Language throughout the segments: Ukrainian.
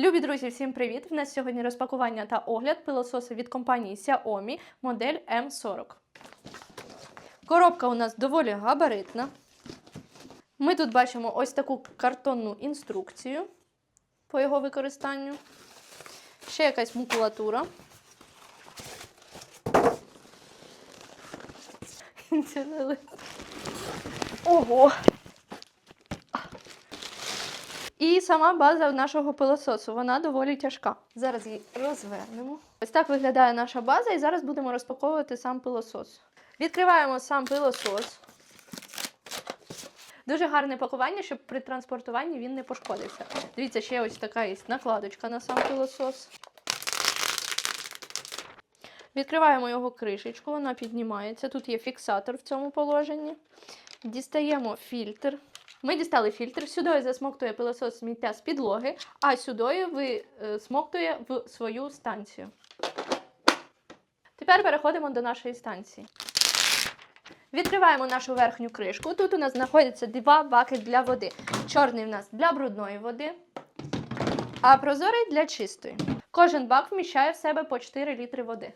Любі друзі, всім привіт! В нас сьогодні розпакування та огляд пилососи від компанії Xiaomi модель M40. Коробка у нас доволі габаритна. Ми тут бачимо ось таку картонну інструкцію по його використанню. Ще якась макулатура. Ого! І сама база нашого пилососу, вона доволі тяжка. Зараз її розвернемо. Ось так виглядає наша база, і зараз будемо розпаковувати сам пилосос. Відкриваємо сам пилосос. Дуже гарне пакування, щоб при транспортуванні він не пошкодився. Дивіться, ще ось така є накладочка на сам пилосос. Відкриваємо його кришечку, вона піднімається. Тут є фіксатор в цьому положенні. Дістаємо фільтр. Ми дістали фільтр, сюди засмоктує пилосос сміття з підлоги, а сюди ви е, в свою станцію. Тепер переходимо до нашої станції. Відкриваємо нашу верхню кришку. Тут у нас знаходяться два баки для води. Чорний в нас для брудної води, а прозорий для чистої. Кожен бак вміщає в себе по 4 літри води.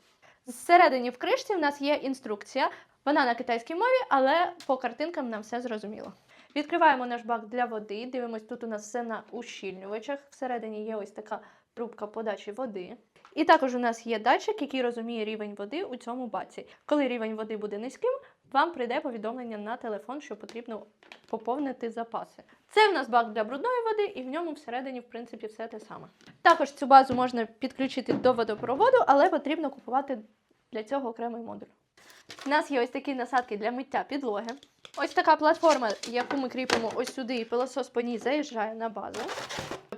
Зсередині в кришці в нас є інструкція. Вона на китайській мові, але по картинкам нам все зрозуміло. Відкриваємо наш бак для води. Дивимось, тут у нас все на ущільнювачах. Всередині є ось така трубка подачі води. І також у нас є датчик, який розуміє рівень води у цьому баці. Коли рівень води буде низьким, вам прийде повідомлення на телефон, що потрібно поповнити запаси. Це в нас бак для брудної води, і в ньому всередині, в принципі, все те саме. Також цю базу можна підключити до водопроводу, але потрібно купувати для цього окремий модуль. У нас є ось такі насадки для миття підлоги. Ось така платформа, яку ми кріпимо ось сюди, і пилосос по ній заїжджає на базу.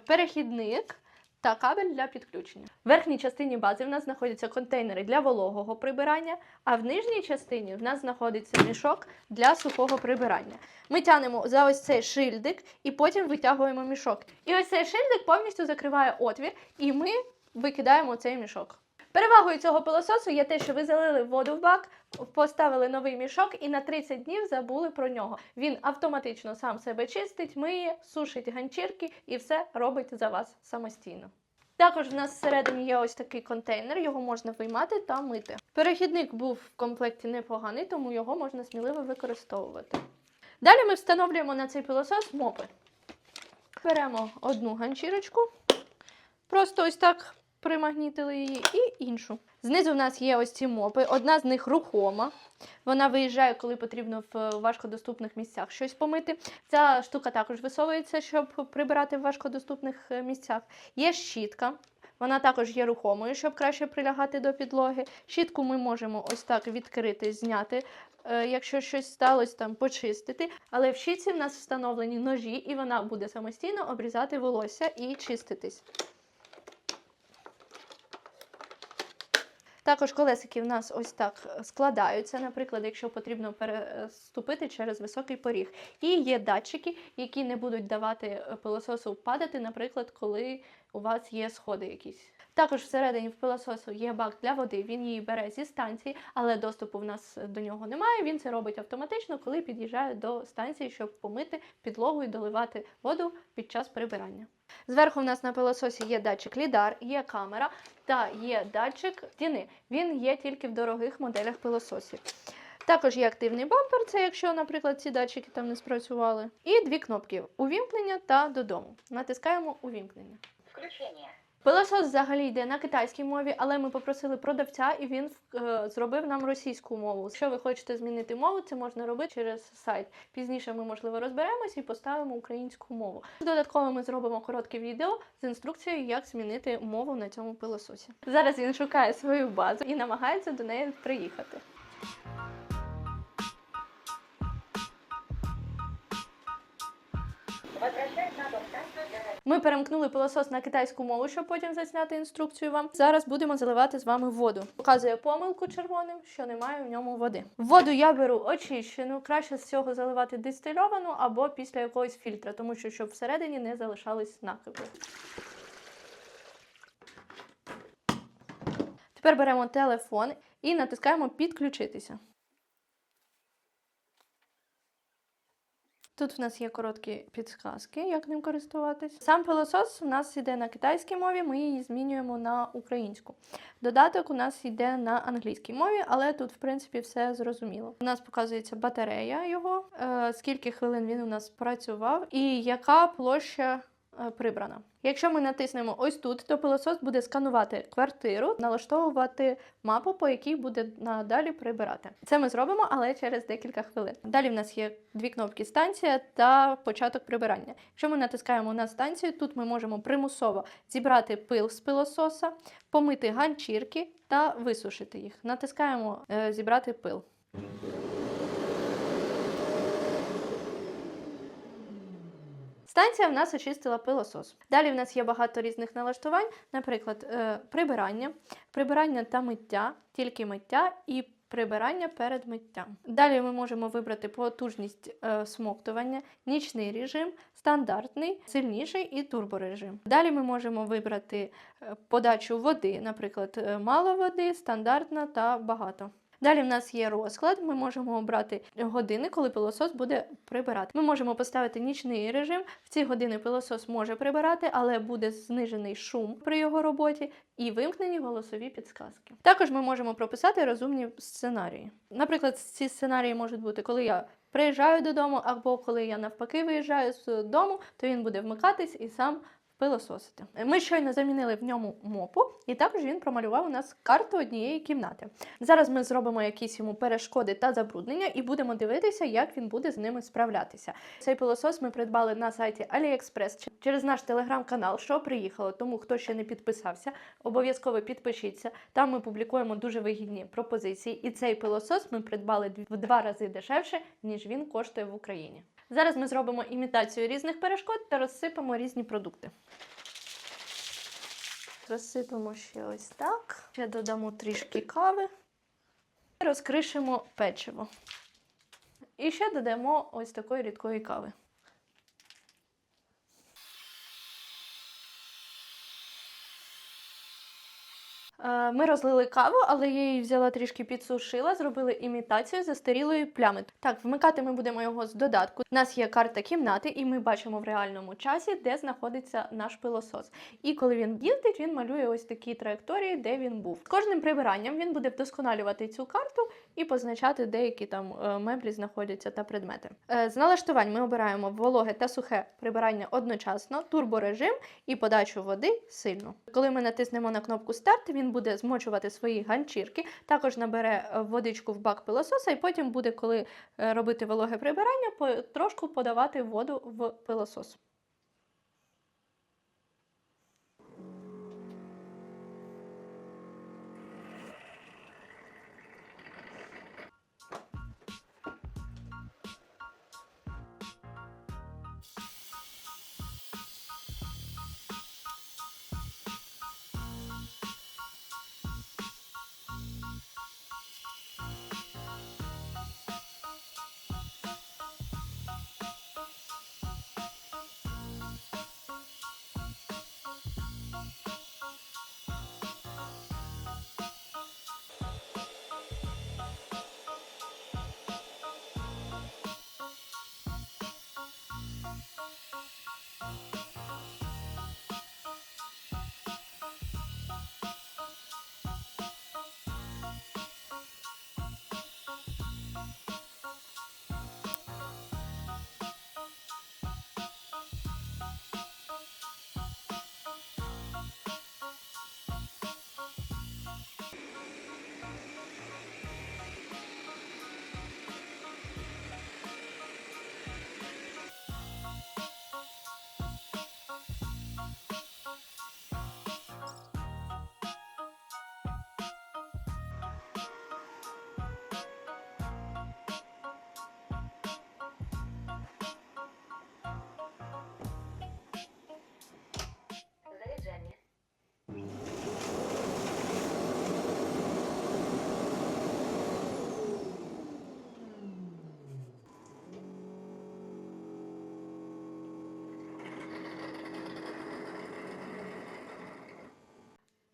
Перехідник та кабель для підключення. В верхній частині бази в нас знаходяться контейнери для вологого прибирання, а в нижній частині в нас знаходиться мішок для сухого прибирання. Ми тянемо за ось цей шильдик і потім витягуємо мішок. І ось цей шильдик повністю закриває отвір, і ми викидаємо цей мішок. Перевагою цього пилососу є те, що ви залили воду в бак, поставили новий мішок і на 30 днів забули про нього. Він автоматично сам себе чистить, миє, сушить ганчірки і все робить за вас самостійно. Також в нас всередині є ось такий контейнер, його можна виймати та мити. Перехідник був в комплекті непоганий, тому його можна сміливо використовувати. Далі ми встановлюємо на цей пилосос мопи. Беремо одну ганчірочку, просто ось так примагнітили її, і іншу. Знизу в нас є ось ці мопи. Одна з них рухома. Вона виїжджає, коли потрібно в важкодоступних місцях щось помити. Ця штука також висовується, щоб прибирати в важкодоступних е, місцях. Є щітка. Вона також є рухомою, щоб краще прилягати до підлоги. Щітку ми можемо ось так відкрити, зняти, е, якщо щось сталося, там почистити. Але в щітці в нас встановлені ножі, і вона буде самостійно обрізати волосся і чиститись. Також колесики в нас ось так складаються, наприклад, якщо потрібно переступити через високий поріг. І є датчики, які не будуть давати пилососу падати, наприклад, коли у вас є сходи якісь. Також всередині в пилососу є бак для води, він її бере зі станції, але доступу в нас до нього немає. Він це робить автоматично, коли під'їжджає до станції, щоб помити підлогу і доливати воду під час прибирання. Зверху в нас на пилососі є датчик лідар, є камера та є датчик стіни. Він є тільки в дорогих моделях пилососів. Також є активний бампер, це якщо, наприклад, ці датчики там не спрацювали. І дві кнопки увімкнення та додому. Натискаємо увімкнення. Включение. Пилосос взагалі йде на китайській мові, але ми попросили продавця, і він е, зробив нам російську мову. Якщо ви хочете змінити мову, це можна робити через сайт. Пізніше ми, можливо, розберемось і поставимо українську мову. Додатково ми зробимо коротке відео з інструкцією, як змінити мову на цьому пилососі. Зараз він шукає свою базу і намагається до неї приїхати. Ми перемкнули пилосос на китайську мову, щоб потім засняти інструкцію вам. Зараз будемо заливати з вами воду. Показує помилку червоним, що немає в ньому води. Воду я беру очищену, краще з цього заливати дистильовану або після якогось фільтра, тому що щоб всередині не залишались накипи. Тепер беремо телефон і натискаємо підключитися. Тут в нас є короткі підсказки, як ним користуватись. Сам пилосос у нас йде на китайській мові, ми її змінюємо на українську. Додаток у нас йде на англійській мові, але тут, в принципі, все зрозуміло. У нас показується батарея його, е, скільки хвилин він у нас працював, і яка площа прибрана. Якщо ми натиснемо ось тут, то пилосос буде сканувати квартиру, налаштовувати мапу, по якій буде надалі прибирати. Це ми зробимо, але через декілька хвилин. Далі в нас є дві кнопки станція та початок прибирання. Якщо ми натискаємо на станцію, тут ми можемо примусово зібрати пил з пилососа, помити ганчірки та висушити їх. Натискаємо е, зібрати пил. Станція в нас очистила пилосос. Далі в нас є багато різних налаштувань, наприклад, е, прибирання, прибирання та миття, тільки миття і прибирання перед миттям. Далі ми можемо вибрати потужність е, смоктування, нічний режим, стандартний, сильніший і турборежим. Далі ми можемо вибрати е, подачу води, наприклад, мало води, стандартна та багато. Далі в нас є розклад. Ми можемо обрати години, коли пилосос буде прибирати. Ми можемо поставити нічний режим. В ці години пилосос може прибирати, але буде знижений шум при його роботі і вимкнені голосові підсказки. Також ми можемо прописати розумні сценарії. Наприклад, ці сценарії можуть бути, коли я приїжджаю додому, або коли я навпаки виїжджаю з дому, то він буде вмикатись і сам пилососити. Ми щойно замінили в ньому мопу, і також він промалював у нас карту однієї кімнати. Зараз ми зробимо якісь йому перешкоди та забруднення і будемо дивитися, як він буде з ними справлятися. Цей пилосос ми придбали на сайті AliExpress через наш телеграм-канал, що приїхало. Тому хто ще не підписався, обов'язково підпишіться. Там ми публікуємо дуже вигідні пропозиції. І цей пилосос ми придбали в два рази дешевше, ніж він коштує в Україні. Зараз ми зробимо імітацію різних перешкод та розсипемо різні продукти. Розсипемо ще ось так. Ще додамо трішки кави. Розкришимо печиво. І ще додамо ось такої рідкої кави. Ми розлили каву, але я її взяла трішки підсушила, зробили імітацію застарілої плями. Так, вмикати ми будемо його з додатку. У нас є карта кімнати, і ми бачимо в реальному часі, де знаходиться наш пилосос. І коли він їздить, він малює ось такі траєкторії, де він був. З кожним прибиранням він буде вдосконалювати цю карту і позначати, деякі там е, меблі знаходяться та предмети. Е, З налаштувань ми обираємо вологе та сухе прибирання одночасно, турборежим і подачу води сильно. Коли ми натиснемо на кнопку старт, він буде змочувати свої ганчірки, також набере е, водичку в бак пилососа, і потім буде, коли е, робити вологе прибирання, трошку подавати воду в пилосос.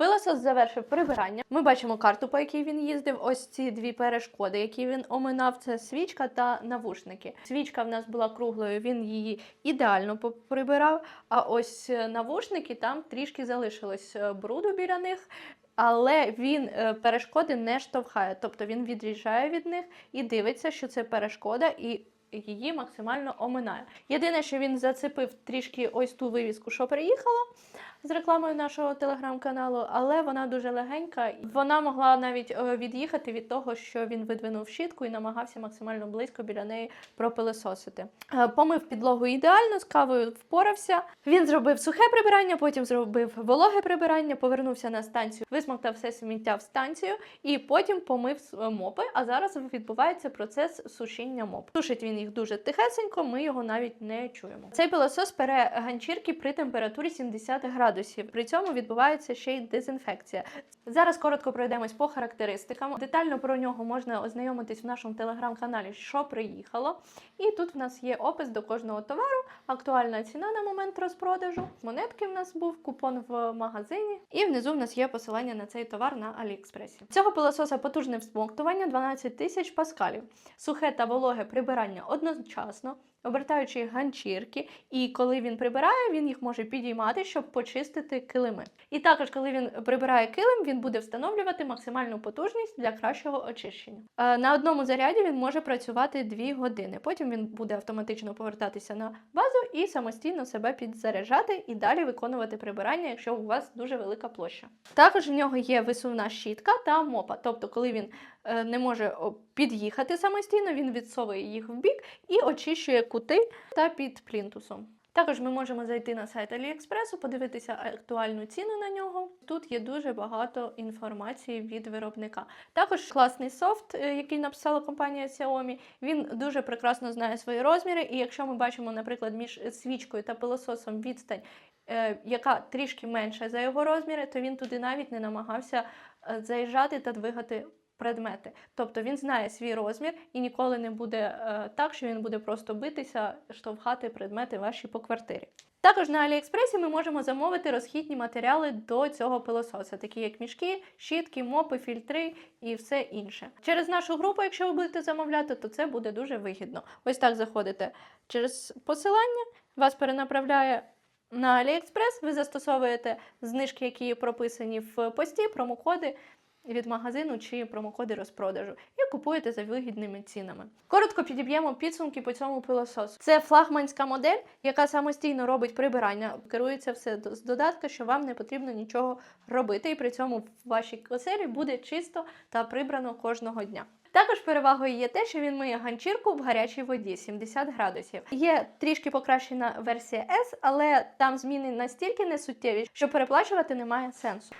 Пилосос завершив прибирання. Ми бачимо карту, по якій він їздив. Ось ці дві перешкоди, які він оминав. Це свічка та навушники. Свічка в нас була круглою, він її ідеально прибирав. А ось е, навушники там трішки залишилось е, бруду біля них. Але він е, перешкоди не штовхає, тобто він від'їжджає від них і дивиться, що це перешкода, і її максимально оминає. Єдине, що він зацепив трішки ось ту вивіску, що приїхала з рекламою нашого телеграм-каналу, але вона дуже легенька. Вона могла навіть е, від'їхати від того, що він видвинув щітку і намагався максимально близько біля неї пропилисосити. Е, Помив підлогу ідеально, з кавою впорався. Він зробив сухе прибирання, потім зробив вологе прибирання, повернувся на станцію, висмоктав все сміття в станцію і потім помив с- мопи. А зараз відбувається процес сушіння моп. Сушить він їх дуже тихесенько, ми його навіть не чуємо. Цей пилосос пере ганчірки при температурі 70 градусів. При цьому відбувається ще й дезінфекція. Зараз коротко пройдемось по характеристикам. Детально про нього можна ознайомитись в нашому телеграм-каналі, що приїхало. І тут в нас є опис до кожного товару, актуальна ціна на момент розпродажу. Монетки в нас був, купон в магазині. І внизу в нас є посилання на цей товар на Аліекспресі. Цього пилососа потужне всмоктування 12 тисяч паскалів, сухе та вологе прибирання одночасно. Обертаючи ганчірки, і коли він прибирає, він їх може підіймати, щоб почистити килими. І також, коли він прибирає килим, він буде встановлювати максимальну потужність для кращого очищення. Е, На одному заряді він може працювати 2 години. Потім він буде автоматично повертатися на базу і самостійно себе підзаряджати і далі виконувати прибирання, якщо у вас дуже велика площа. Також в нього є висувна щітка та мопа. Тобто, коли він е, не може під'їхати самостійно, він відсовує їх в бік і очищує кути та під плінтусом. Також ми можемо зайти на сайт Аліекспресу, подивитися актуальну ціну на нього. Тут є дуже багато інформації від виробника. Також класний софт, е, який написала компанія Xiaomi. Він дуже прекрасно знає свої розміри. І якщо ми бачимо, наприклад, між свічкою та пилососом відстань, е, яка трішки менша за його розміри, то він туди навіть не намагався е, заїжджати та двигати предмети. Тобто він знає свій розмір і ніколи не буде е, так, що він буде просто битися, штовхати предмети ваші по квартирі. Також на Аліекспресі ми можемо замовити розхідні матеріали до цього пилососа, такі як мішки, щітки, мопи, фільтри і все інше. Через нашу групу, якщо ви будете замовляти, то це буде дуже вигідно. Ось так заходите через посилання, вас перенаправляє на Аліекспрес, ви застосовуєте знижки, які прописані в пості, промокоди від магазину чи промокоди розпродажу і купуєте за вигідними цінами. Коротко підіб'ємо підсумки по цьому пилососу. Це флагманська модель, яка самостійно робить прибирання. Керується все з додатка, що вам не потрібно нічого робити, і при цьому в вашій оселі буде чисто та прибрано кожного дня. Також перевагою є те, що він миє ганчірку в гарячій воді 70 градусів. Є трішки покращена версія S, але там зміни настільки несуттєві, що переплачувати немає сенсу.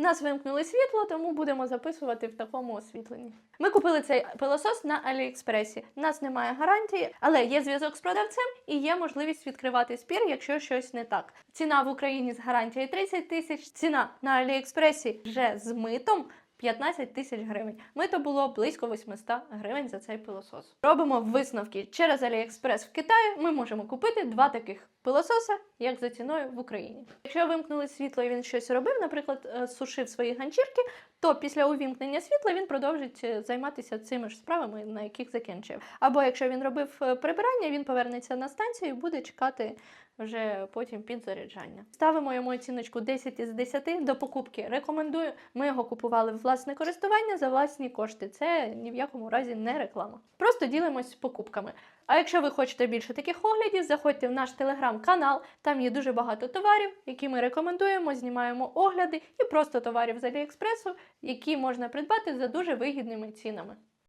Нас вимкнули світло, тому будемо записувати в такому освітленні. Ми купили цей пилосос на Аліекспресі. Нас немає гарантії, але є зв'язок з продавцем і є можливість відкривати спір, якщо щось не так. Ціна в Україні з гарантією 30 тисяч, ціна на Аліекспресі вже з митом. 15 тисяч гривень. Мито було близько 800 гривень за цей пилосос. Робимо висновки через Аліекспрес в Китаї. Ми можемо купити два таких пилососа, як за ціною в Україні. Якщо вимкнули світло і він щось робив, наприклад, е, сушив свої ганчірки, то після увімкнення світла він продовжить е, займатися цими ж справами, на яких закінчив. Або якщо він робив е, прибирання, він повернеться на станцію і буде чекати вже потім підзаряджання. Ставимо йому оціночку 10 із 10 до покупки. Рекомендую. Ми його купували в власне користування за власні кошти. Це ні в якому разі не реклама. Просто ділимось покупками. А якщо ви хочете більше таких оглядів, заходьте в наш телеграм-канал. Там є дуже багато товарів, які ми рекомендуємо, знімаємо огляди і просто товарів з Аліекспресу, які можна придбати за дуже вигідними цінами.